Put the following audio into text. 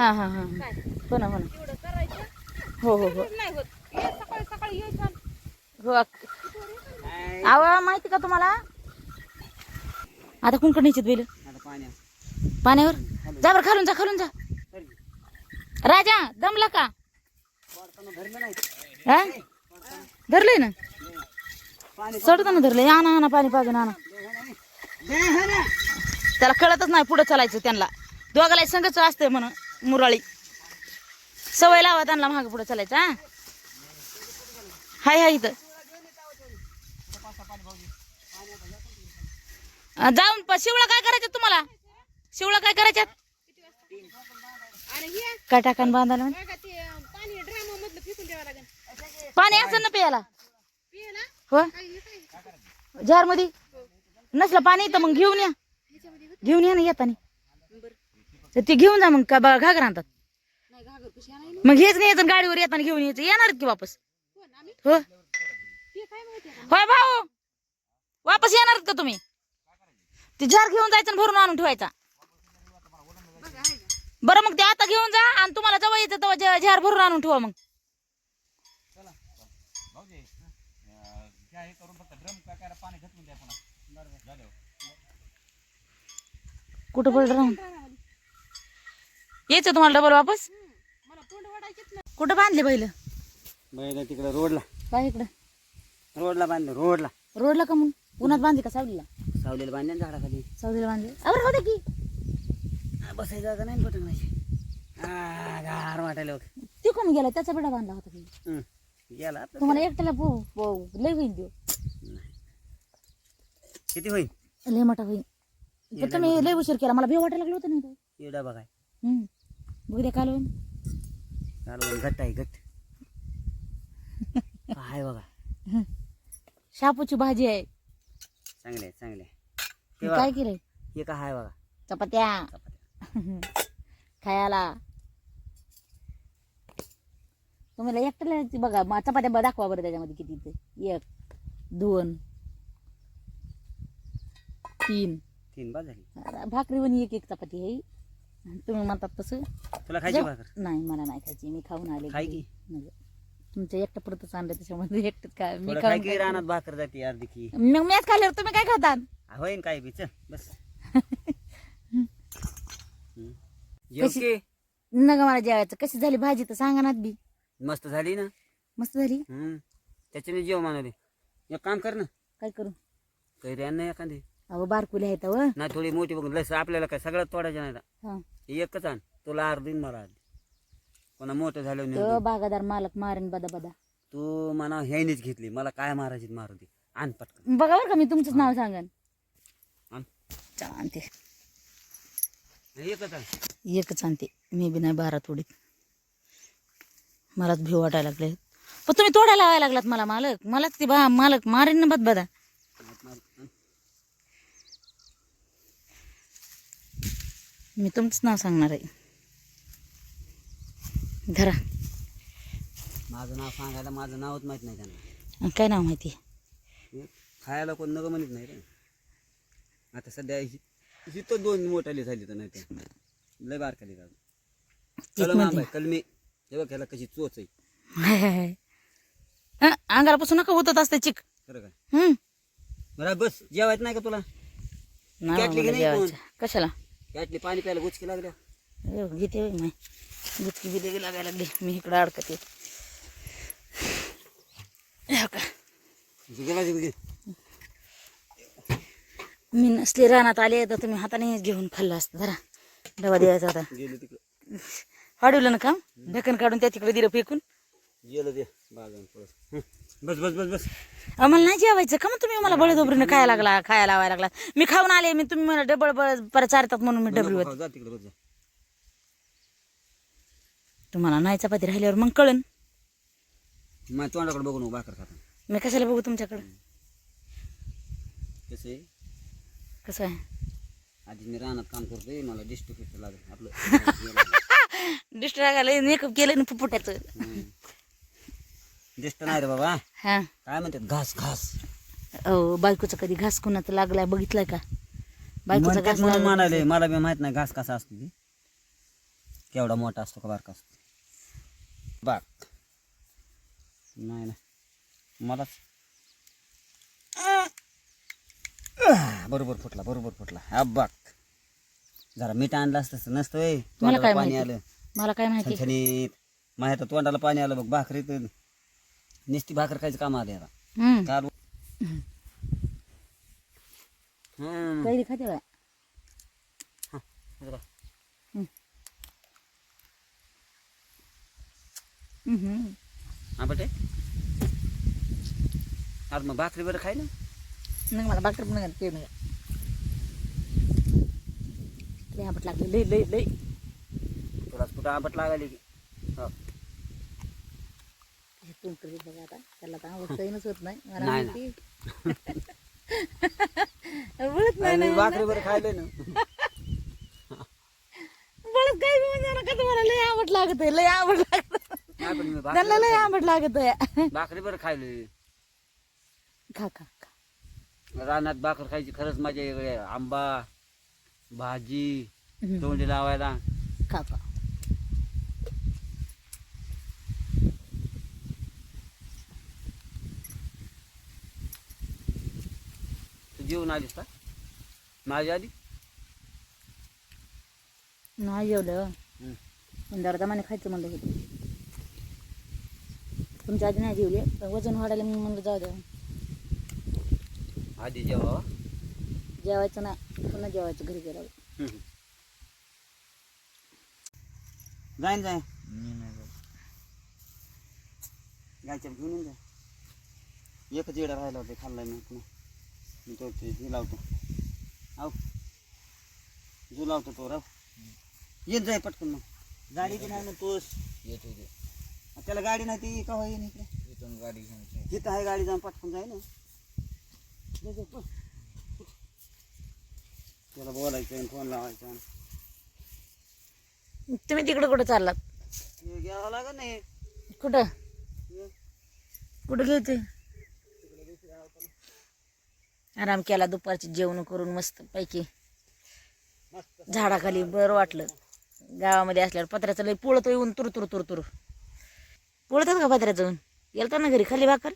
हा हा हा. काय हो ना हो ना. एवढं करायचं? हो हो हो. नाही होत. सकाळी सकाळी यायचं हो आवा माहिती का तुम्हाला? आता कुंकड न्यायचे बैल. पाण्यावर. जा बरं खालून जा खालून जा. राजा दमला का? हा? धरलंय ना? चढताना धरलंय. आणा आणा पाणी पाजून आणा. त्याला कळतच नाही पुढं चालायचं त्यांना. दोघाला संगच असते म्हणून. मुरळी. सवय लावा त्यांना महाग पुढं चालायचं हा? हाय हाय इथं. जाऊन प- शिवळा काय करायचं तुम्हाला? शिवळा काय करायच्यात? काय टाकान बांधायला पाणी असं ना प्यायला? पियाला हो काय मध्ये नसलं पाणी तर मग घेऊन या. घेऊन या ना येताना. तर ते घेऊन जा मग का बा- घागर आणतात. मग हेच नाही गाडीवर येताना घेऊन यायचं. येणार की वापस. हो आहे होय भाऊ. वापस येणार का तुम्ही? ते जार घेऊन जायचं भरून आणून ठेवायचा. बघा बरं मग ते आता घेऊन जा आणि तुम्हाला जेव्हा येतं तेव्हा जार भरून आणून ठेवा मग. कुठं पडलं यायचं तुम्हाला डबल वापस? कुठं बांधले बैल? बैल तिकडे रोडला. काय इकडं? रोडला बांधले रोडला. रोडला का म्हणून उन्हात बांधली का सावलीला? सावलीला बांधले ना झाडाखाली. सावलीला बांधले. अरे होते की. हा, बसायचं जागा नाही बटन माझी गार वाटायला बघ तिकून गेला त्याचा बिडा बांधला होता की. हं. गेला. तुम्हाला एकट्याला पो- पो- लय होईल देऊ किती होईल? लय मोठा होईल. तुम्ही लय उशीर केला. मला भेव वाटायला लागलं होतं नाही येडा बघाय हम्म. बघू द्या कालवून. चालू घट्ट आहे घट्ट. आहे बघा. शापूची भाजी आहे. चांगले आहे चांगले आहे. हे तेव्हा काय केलंय? हे का आहे बघा. चपात्या. खायला. तुम्हाला एकट्याला ती बघा मा- चपात्या ब- दाखवा बरं त्याच्यामध्ये किती ते. एक दोन तीन. तीन बाद झाली. अरे, एक एक चपाती आहे. तुम्ही म्हणतात तसं? तुला खायची भाकर? नाही मला नाही खायची. मी खाऊन आले खाय घरी. की. नाही. तुमच्या एकटं परतच आणलं त्याच्यामध्ये. एकटं काय मी थोडं खाय खाऊन की काय रानात भाकर जाते अर्धी की करू? मग मॅच खाल्ल्यावर तुम्ही काय खाता होईन काय बी चल बस. हं. जेव कशी- की नग मला जेवायचं. कशी झाली भाजी? तर सांगा ना बी. मस्त झाली ना? मस्त झाली? हम्म. त्याच्याने जेव मानवले एक काम कर ना. काय करू? कैरी आण ना एखादी. अहो बारकुली आहेत व नाही थोडी मोठी बघून लस आपल्याला काय सगळ्यात तोडायचं नाही. हा हे. एकच आण. तुला अर्धी न मला अर्धी कोणा मोठं झालं तर बागादार मालक मारेन बदा बदा. तू म्हणा ह्यानीच घेतली. मला काय मारायची ते मारू दे. आण पटकन. बघा बरं का मी तुमचंच नाव सांगन. आण. चला आणते एकच आण. एकच आणते मी बी नाही बारा तोडीत. मलाच भिव वाटायला लागले पण तुम्ही तोडायला लावायला लागलात मला मालक. मलाच ते बा मालक मारेन ना बद बदा मी तुमचंच नाव सांगणार आहे. धरा. माझं नाव सांगायला माझं नावच माहीत नाही त्यांना. आणि काय नाव माहिती? खायला कोण नग म्हणत नाही रे. आता सध्या हि हि तर दोन मोठाली झाली तर नाही तर. लय बारकाली का कलम आंबा आहे, कलमी. हे बघ ह्याला कशी चोच आहे. अंगाला पासून नका होतच असते चिक. खरं काय? हम्म बरं बस. जेवायचं नाही का तुला? नाही कॅटली मला की नाही जेवायचं. कशाला? यातली पाणी प्यायला गुचकी लागल्या. घेते गुचकी बिले लागायला लागली. मी इकडं अडकते. हो मी नसले रानात आले तर तुम्ही हाताने घेऊन खाल्लं असतं. जरा डबा द्यायचा होता वाढवलं ना काम? ढक्कन काढून त्या तिकडे दिलं फेकून? गेलं ते. बस बस बस बस. नाही जेवायचं. का मग तुम्ही मला बळजबरीनं खायला लागला खायला लावायला लागला? मी खाऊन आले मी तुम्ही मला डबल बळ परत चारतात म्हणून मी नको जा तिकडे जा. तुम्हाला नाही चपाती राहिल्यावर मग कळन. माझ्या तोंडाकडे बघू नको भाकर खाता मी कशाला बघू तुमच्याकडं? कसं आहे? कसं आहे? आधी मी रानात काम करतोय मला डिस्ट्रिक फिट लागेल. आपलं डिस्ट्रॅक्ट मेकअप केलं ना फुफुट्याचं डिस्ट नाही रे बाबा. हा. काय म्हणतात? घास घास. अहो बायकोचा कधी घास कुणाचा लागलाय बघितलाय का? बायकोचा म्हणतात घास म्हणून लागला म्हणाले मला बी माहीत नाही घास कसा असतो ते केवढा मोठा असतो का बारका असतो. बाग. नाही नाही. मलाच बरोबर फुटला बरोबर फुटला. हा बाग. जरा मीठ आणलं असतं नसतं व्हय. मला तोंडाला काय पाणी माहिती? आलं. मला काय माहिती? छणछणीत. माझ्या तर तोंडाला पाणी आलं बघ भाकरीत नुसती भाकर खायचं काम आले आता हम्म काल हम्म. कैरी खाते बाय जरा. हम्म. हा बटे आज मग भाकरी बरं खाय ना नाही मला बाकर पण नाही ते नाही लय आंबट लागले लय लय लय तुला कुठं आंबट लागायली की हो. करते बघा आता. त्याला तर आवड सैनच होत नाही. मला नाही माहिती. बळत नाही ना भाकरी बरं खायले ना. बळत काय बी म्हणजे तुम्हाला. लय आंबट लागत आहे लय आंबट लागत. मी भाकरी लय आंबट लागत. आहे भाकरी बरं खायले खा खा खा. रानात भाकर खायची खरंच मजा वेगळी आहे. आंबा भाजी हम्म. तोंडी लावायला. खा खा. तू जेवून आलीस का माझ्या आधी नाही जेवलं. पण जरा दमाने खायचं म्हणलं होतं. तुमच्या आधी नाही जेवले? पण वजन वाढायला म्हणून म्हणलं जाऊ द्या. आधी जेवा जेवायचं नाही. पुन्हा जेवायचं घरी गेल्यावर. जाईन जाईन. गायच्या घेऊन जा. एकच येडा राहिला होता खाल्लाय मी मी तो ते हे लावतो. आव जो लावतो तो राव. येत जाय पटकन मग. गाडी बी नाही म्हणतोस. येतो ते त्याला गाडी नाही ती का होईन इकडे? इथून गाडी घेऊन जिथं आहे गाडी जाऊन पटकन जाय ना. जा, जा, पळ. त्याला बोलायचं फोन लावायचा तुम्ही तिकडे कुठं चाललात? हे घ्यावं लागत नाही कुठं? कुठं घ्यायचे आराम केला दुपारची जेवण करून मस्त पैकी झाडाखाली बरं वाटलं. गावामध्ये असल्यावर पत्र्याचं लय पुळत येऊन तुर तुर तुर तुर. पुळतात का पत्र्याचं येऊन? गेलता ना घरी? खाली भाकर?